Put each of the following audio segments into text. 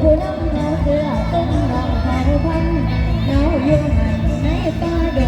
ผู้นำเขาเสือตุ้มหลังเขาพันเขาอยู่หันในตาเด็ก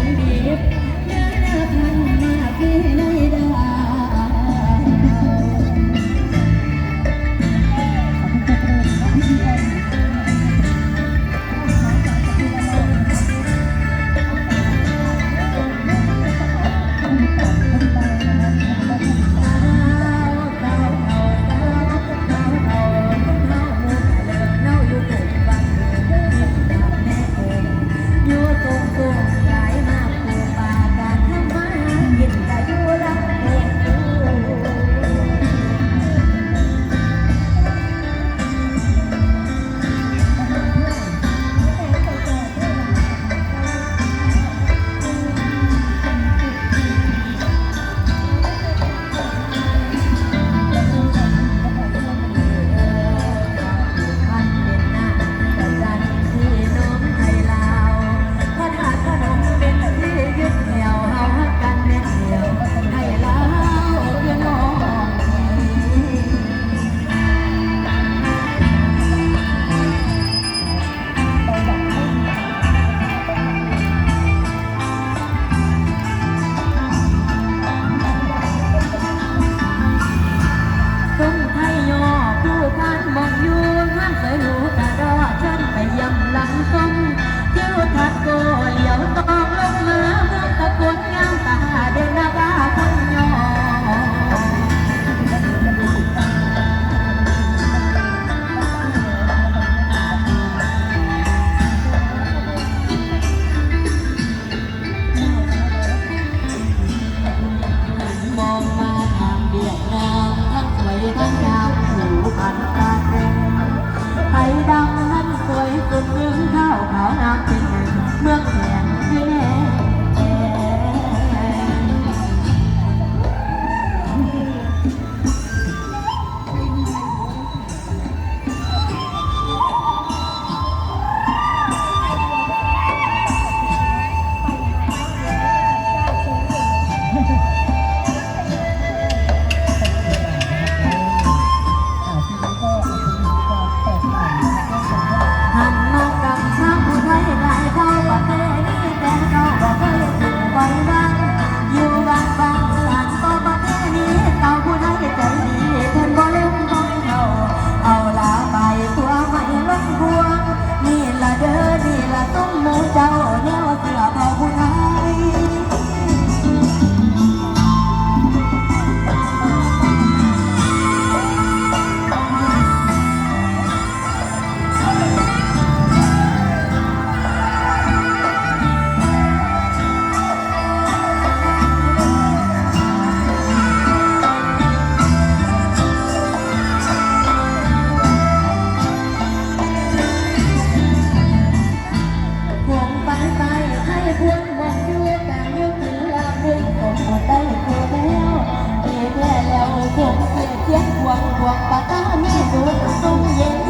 เสียงหวงหวงปากกาไม่ดูตรงเย็น